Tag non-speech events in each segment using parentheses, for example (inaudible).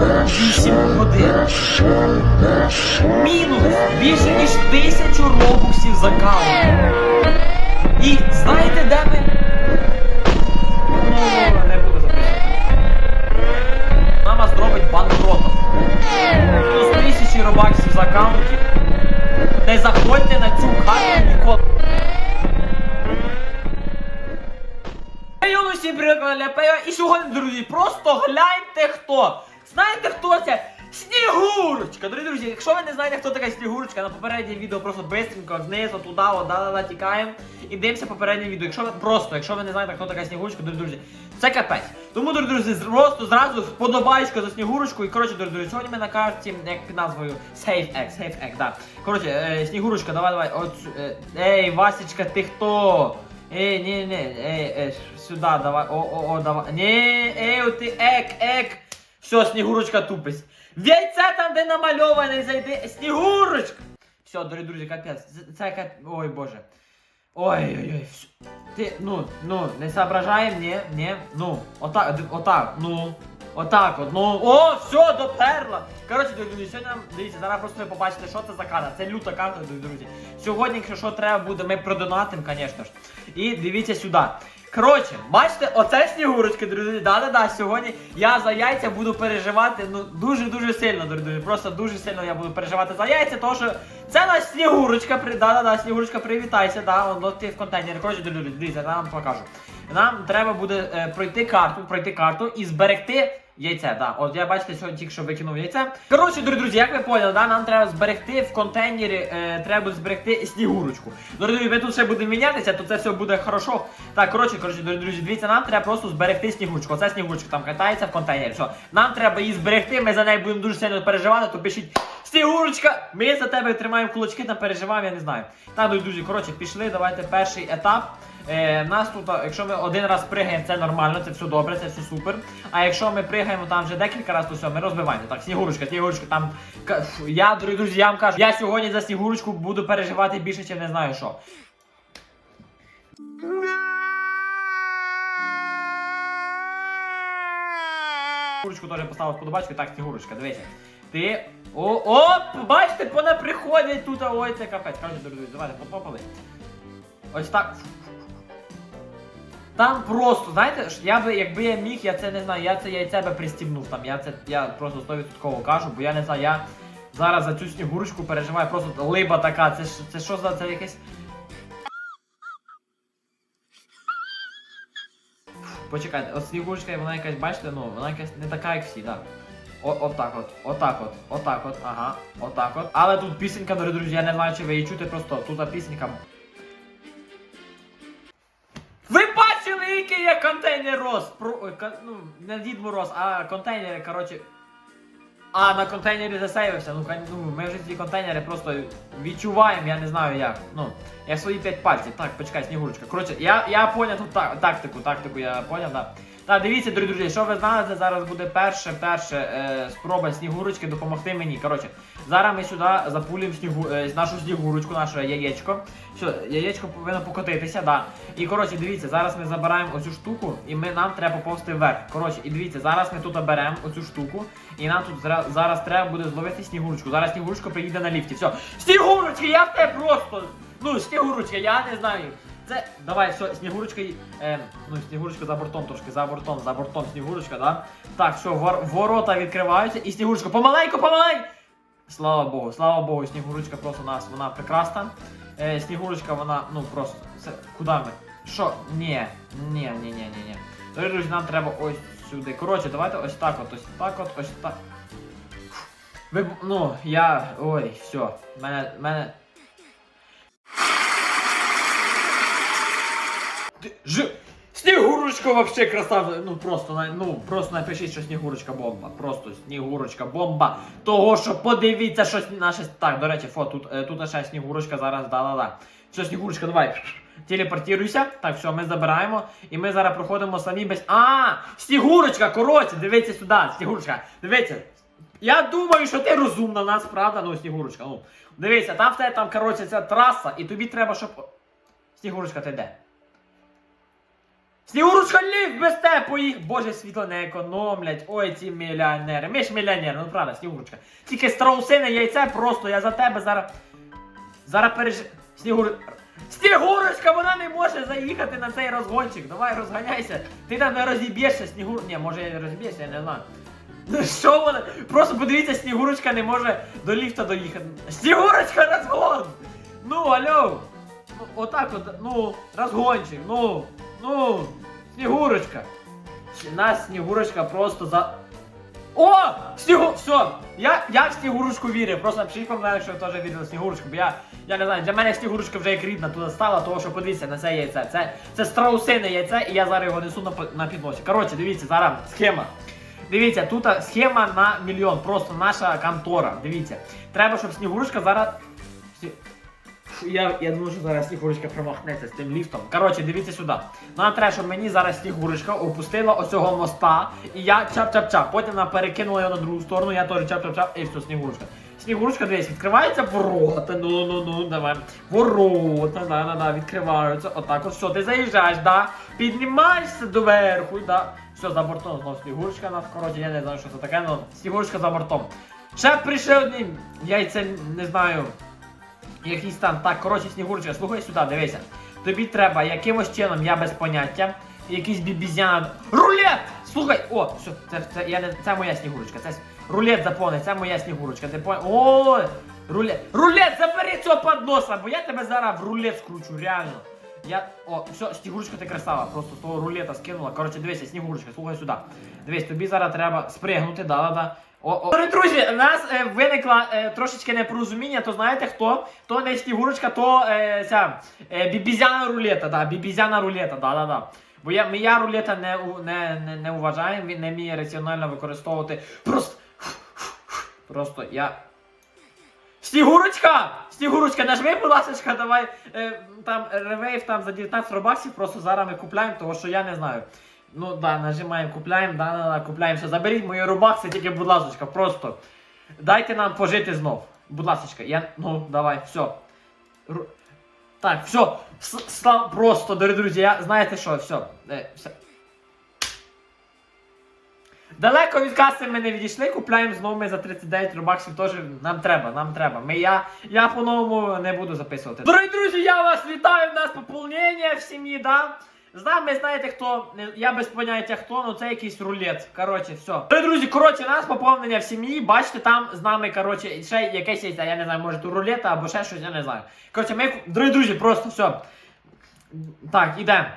8 годин. Мінус більше ніж тисячу робоксів за каву. І знаєте, де ми? Ну, не буду записувати. Мама зробить банкротом. Мінус тисячі робаксів з аккаунтів. Не заходьте на цю карту ніколи. Привіт, мене І сьогодні, друзі, просто гляньте хто. Знаєте хто це? Снігурочка! Дорогі друзі, якщо ви не знаєте, хто така Снігурочка, на попереднє відео просто бистренько знизу, туди, от, да-да-да, тікаємо. І дивимося попереднє відео. Якщо ви просто, якщо ви не знаєте, хто така Снігурочка, дорогі друзі, це капець. Тому, дорогі друзі, просто зразу вподобаєчко за Снігурочку. І коротше, дорогі друзі, сьогодні ми на карті, як під назвою Safe Egg, Safe Egg, да. Коротше, е, Снігурочка, давай, давай. От, е, ей, Васечка, ти хто? Ей, ні, ні, ей, ей, сюди, давай, о, о, о, давай. Ні, ей, ти ек, ек. Все, Снігурочка тупись. В яйце там, де намальований, зайди. Снігурочка! Все, дорогі друзі, капець. Це- Це. Ой, боже. Ой-ой-ой. всё. Ти, ну, ну, не соображаєм, ні, ні, ну, отак, отак, ну, отак от, ну, о, все, доперла. Коротше, дорогі друзі, сьогодні, дивіться, зараз просто ви побачите, що це за карта. Це люта карта, дорогі друзі. Сьогодні, якщо що треба буде, ми продонатимо, звісно ж. І дивіться сюди. Коротше, бачите, оце снігурочки, друзі. Да-да-да, сьогодні я за яйця буду переживати ну дуже-дуже сильно, друзі. Просто дуже сильно я буду переживати за яйця, тому що це наш снігурочка. Да-да-да, снігурочка, привітайся, да, он ти в контейнері. Коротше, друзі, дивіться, я вам покажу. Нам треба буде е, пройти карту, пройти карту і зберегти яйце. Да. От я бачите, сьогодні тільки що викинув яйце. Коротше, дорогі друзі, як ви поняли, да, нам треба зберегти в контейнері, е, треба зберегти снігурочку. Дорогі друзі, ми тут ще будемо мінятися, то це все буде хорошо. Так, коротше, коротше, дорогі друзі, дивіться, нам треба просто зберегти снігурочку. Оце снігурочка там катається в контейнері. Все, нам треба її зберегти, ми за неї будемо дуже сильно переживати, то пишіть. Снігурочка, ми за тебе тримаємо кулачки, там переживаємо, я не знаю. Так, дорогі друзі, коротше, пішли, давайте перший етап. Е, нас тут, якщо ми один раз пригаємо, це нормально, це все добре, це все супер. А якщо ми пригаємо там вже декілька разів, то все, ми розбиваємо. Так, снігурочка, снігурочка, там. Я, друзі, я вам кажу, я сьогодні за снігурочку буду переживати більше, ніж не знаю що. Снігурочку теж поставив подобачку, так, снігурочка, дивися. Ти. О, о, бачите, вона приходить тут, ой, це капець. Короче, друзі, давайте потопали. Ось так. Там просто, знаєте, я би, якби я міг, я це не знаю, я це яйце би пристібнув там. Я це я просто 100% кажу, бо я не знаю, я зараз за цю снігурочку переживаю, просто либа така, це це що за це якесь. Почекайте, от снігурочка, вона якась, бачите, ну, вона якась не така, як всі, так. О, отак от, отак от, отак от, ага, отак от. Але тут пісенька, дорогі друзі, я не знаю, чи ви її чути, просто тут пісенька я контейнер рос? Про, кон- ну, не Дід Мороз, а контейнери, коротше. А, на контейнері засейвився. Ну, кон- ну, ми вже ці контейнери просто відчуваємо, я не знаю як. Ну, я свої п'ять пальців. Так, почекай, снігурочка. Коротше, я, я поняв тут так, тактику, тактику я поняв, да. Так, дивіться, дорогі друзі, що ви знаєте, зараз буде перше, перше е, спроба снігурочки допомогти мені. Коротше, зараз ми сюди запулюємо снігу, е, нашу снігурочку, наше яєчко. Все, яєчко повинно покотитися, да. І коротше, дивіться, зараз ми забираємо оцю штуку, і ми, нам треба поповзти вверх. Коротше, і дивіться, зараз ми тут беремо оцю штуку, і нам тут зра- зараз треба буде зловити снігурочку. Зараз снігурочка приїде на ліфті. Все. Снігурочки, я в тебе просто. Ну, снігурочка, я не знаю. Це давай, все, снігурочка, е, ну снігурочка за бортом трошки, за бортом, за бортом снігурочка, да? Так, все, вор, ворота відкриваються, і снігурочка, помаленьку, помаленьку! Слава Богу, слава Богу, снігурочка просто у нас, вона прекрасна. Е, снігурочка, вона, ну просто, це, куди ми? Що? Ні, ні, ні, ні, ні, ні. Дорогі друзі, нам треба ось сюди. Коротше, давайте ось так от, ось так от, ось так. Ви, ну, я, ой, все, мене, мене, Ж... Снігурочка вообще красава. Ну просто ну просто напишіть, що Снігурочка бомба. Просто Снігурочка бомба. Того, що подивіться, що наше. Так, до речі, фо, тут, е, тут ще Снігурочка зараз да-да-да. Все, Снігурочка, давай. (laughs) Телепортируйся. Так, все, ми забираємо. І ми зараз проходимо самі без. А! Снігурочка, коротше, дивіться сюди, Снігурочка, дивіться. Я думаю, що ти розумна нас, правда? Ну, Снігурочка, ну. Дивіться, там в тебе там, коротше, ця траса, і тобі треба, щоб. Снігурочка, ти де? Снігурочка ліфт без те поїх. Боже, світло не економлять. Ой, ці мільйонери. Ми ж мільйонери, ну правда, Снігурочка. Тільки страусине яйце просто, я за тебе зараз. Зараз переж... Снігур... Снігурочка, вона не може заїхати на цей розгончик. Давай розганяйся. Ти там не розіб'єшся, Снігур. Ні, може я не розіб'єшся, я не знаю. Ну що вона? Просто подивіться, Снігурочка не може до ліфта доїхати. Снігурочка, розгон! Ну, алло! Ну, отак от, ну, розгончик, ну, ну, Снігурочка. Нас Снігурочка просто за. О! Снігу... Все! Я, я в Снігурочку вірю. Просто напишіть в коментарях, що ви теж вірили в Снігурочку, бо я, я не знаю, для мене Снігурочка вже як рідна туди стала, того що подивіться на це яйце. Це, це страусине яйце, і я зараз його несу на, на підносі. Коротше, дивіться, зараз схема. Дивіться, тут схема на мільйон, просто наша контора. Дивіться. Треба, щоб Снігурочка зараз. Я, я думаю, що зараз Снігурочка промахнеться з тим ліфтом. Коротше, дивіться сюди. Нам треба, щоб мені зараз Снігурочка опустила ось цього моста, і я чап-чап-чап. Потім вона перекинула його на другу сторону, я теж чап-чап-чап, і все, Снігурочка. Снігурочка, дивись, відкриваються ворота, ну ну ну давай. Ворота, да, да, да, відкриваються. Отак, от все, ти заїжджаєш, да, піднімаєшся доверху, да. Все, за бортом знову Снігурочка нас, коротше, я не знаю, що це таке, але Снігурочка за бортом. Ще прийшли одні яйця, не знаю, якийсь там. Так, коротше, Снігурочка, слухай сюди, дивися. Тобі треба якимось чином, я без поняття, якийсь бібізян. Рулет! Слухай! О, все, це, це, я не, це моя снігурочка. Це рулет заповни, це моя снігурочка. Ти понял? О! Рулет! Рулет, забери цього подноса, бо я тебе зараз в рулет скручу, реально. Я. О, все, Снігурочка, ти красава. Просто з того рулета скинула. Коротше, дивися, Снігурочка, слухай сюди. Дивись, тобі зараз треба спригнути, да-да-да. О, о. Друзі, у нас е, виникло е, трошечки непорозуміння, то знаєте хто? То не Снігурочка, то е, ця е, бібізяна рулета, да, бібізяна рулета, да-да-да. Бо я, я рулета не, у- не, не, не вважаємо, він не вміє раціонально використовувати. Просто. Просто я. Снігурочка! Снігурочка, нажми, будь ласка, давай е, там ревейв там за 19 робаксів, просто зараз ми купляємо, тому що я не знаю. Ну да, нажимаємо, купляємо, да, да, да, купляємо. Все, заберіть мої робакси, тільки, будь ласка, просто. Дайте нам пожити знов. Будь ласка, я. Ну, давай, все. Ру- Так, все. С- Став просто, дорогі друзі, я знаєте що, все. Е, все. Далеко від каси ми не відійшли, купляємо знову ми за 39 рубаксів теж нам треба, нам треба. Ми, я, я по-новому не буду записувати. Дорогі друзі, я вас вітаю, в нас поповнення в сім'ї, да? З нами знаєте хто, я без поняття хто, ну це якийсь рулет. Коротше, все. Дорогі друзі, коротше, нас поповнення в сім'ї, бачите, там з нами, коротше, ще якесь є, я не знаю, може тут рулета або ще щось, я не знаю. Коротше, ми, дорогі друзі, просто все. Так, ідемо.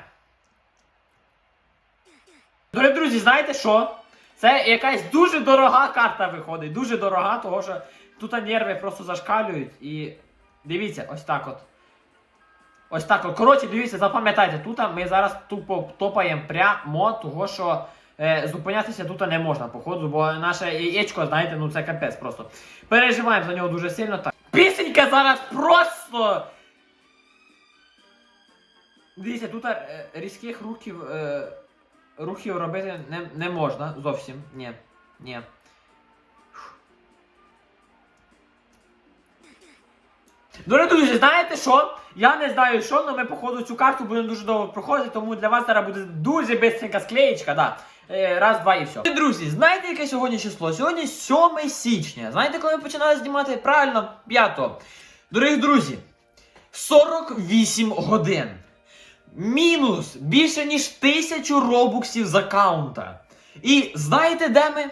Дорогі друзі, знаєте що? Це якась дуже дорога карта виходить. Дуже дорога, того що тут нерви просто зашкалюють. І дивіться, ось так от. Ось так от. Коротше, дивіться, запам'ятайте, тут ми зараз тупо топаємо прямо, того що е, зупинятися тут не можна, походу, бо наше яєчко, знаєте, ну це капець просто. Переживаємо за нього дуже сильно. Так. Пісенька зараз просто. Дивіться, тут е, різких рухів, е, рухів робити не, не можна зовсім. Ні. Ні. Дорогі друзі, знаєте що? Я не знаю що, але ми, походу, цю карту будемо дуже довго проходити, тому для вас зараз буде дуже бистренька склеєчка, да. Е, раз, два і все. Друзі, знаєте, яке сьогодні число? Сьогодні 7 січня. Знаєте, коли ми починали знімати? Правильно, 5. Дорогі друзі, 48 годин. Мінус більше ніж тисячу робуксів з аккаунта. І знаєте, де ми?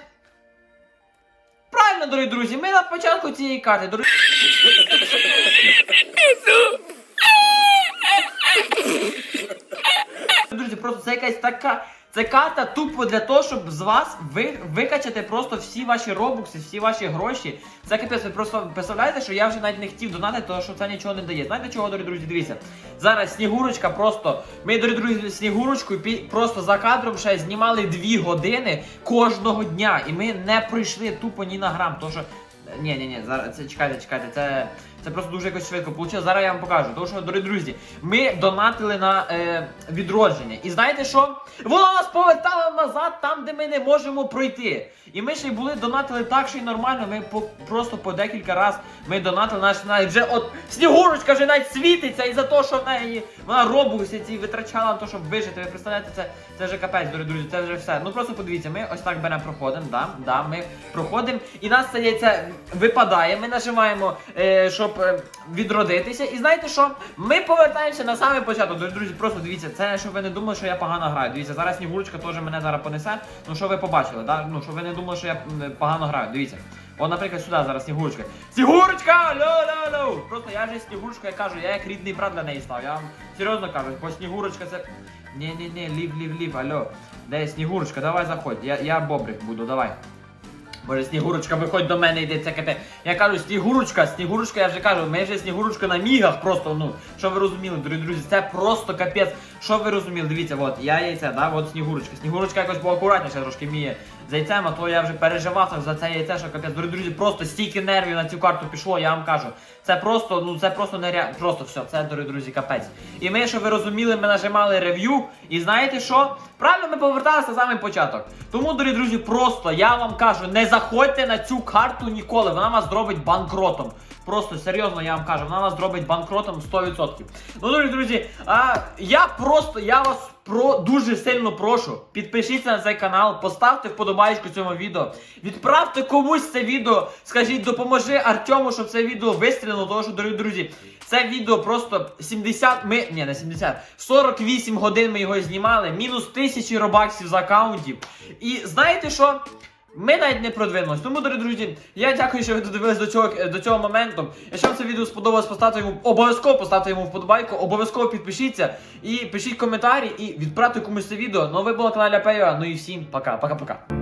Правильно, дорогі друзі, ми на початку цієї карти. Дорогі... Друзі, просто це якась така. Це карта тупо для того, щоб з вас ви, викачати просто всі ваші робукси, всі ваші гроші. Це капець, ви просто представляєте, що я вже навіть не хотів донати, тому що це нічого не дає. Знаєте чого, дорогі друзі? Дивіться. Зараз Снігурочка просто. Ми, дорогі друзі, Снігурочкою пі- просто за кадром ще знімали дві години кожного дня. І ми не пройшли тупо ні на грам. Тому що. Ні, ні, ні, зараз це чекайте, чекайте, це Це просто дуже якось швидко вийшло. Зараз я вам покажу. Тому що, дорогі друзі, ми донатили на е, відродження. І знаєте що? Вона нас повертала назад там, де ми не можемо пройти. І ми ще й були донатили так, що й нормально. Ми по, просто по декілька раз ми донатили наш навіть вже от Снігурочка вже навіть світиться із-за того, що в неї вона робокси ці витрачала на те, щоб вижити. Ви представляєте, це, це вже капець, дорогі друзі, це вже все. Ну просто подивіться, ми ось так беремо, проходимо, да, да, ми проходимо, і нас це випадає. Ми нажимаємо, е, щоб е, відродитися. І знаєте що? Ми повертаємося на самий початок. Дорогі друзі, просто дивіться, це щоб ви не думали, що я погано граю. Дивіться, зараз Снігурочка теж мене зараз понесе. Ну що ви побачили, да? Ну щоб ви не думали, що я погано граю. Дивіться. От, наприклад, сюди зараз Снігурочка. Снігурочка! Алло! Просто я же Снігурочка, я кажу, я як рідний брат для неї став. Я вам серйозно кажу, бо Снігурочка це. Ні, ні, ні, лів, лів, лів, алло. Де Снігурочка, давай заходь. Я, я Бобрик буду, давай. Боже, Снігурочка, виходь до мене, йди цекати. Я кажу, Снігурочка, Снігурочка, я вже кажу, ми вже Снігурочка на мігах просто, ну, що ви розуміли, дорогі друзі, це просто капець. Що ви розуміли? Дивіться, от, я яйця, да, от Снігурочка. Снігурочка якось поакуратніше трошки вміє з а то я вже переживав за це яйце, що капець. Дорогі друзі, просто стільки нервів на цю карту пішло, я вам кажу. Це просто, ну це просто нереально, просто все, це, дорогі друзі, капець. І ми, що ви розуміли, ми нажимали рев'ю, і знаєте що? Правильно, ми поверталися на самий початок. Тому, дорогі друзі, просто я вам кажу, не заходьте на цю карту ніколи, вона вас зробить банкротом. Просто серйозно я вам кажу, вона вас зробить банкротом 100%. Ну, дорогі друзі, а, я просто, я вас про дуже сильно прошу. Підпишіться на цей канал, поставте вподобайку цьому відео, відправте комусь це відео, скажіть, допоможи Артему, щоб це відео вистрілило, тому що, дорогі друзі, це відео просто 70, ми, ні, не 70, 48 годин ми його знімали, мінус тисячі робаксів з аккаунтів. І знаєте що? Ми навіть не продвинулись. Тому, дорогі друзі, я дякую, що ви додивились до цього до цього моменту. Якщо вам це відео сподобалось, поставте йому обов'язково поставте йому вподобайку, обов'язково підпишіться і пишіть коментарі і відправте комусь це відео. Ну ви були на каналі Апео. Ну і всім пока, пока-пока.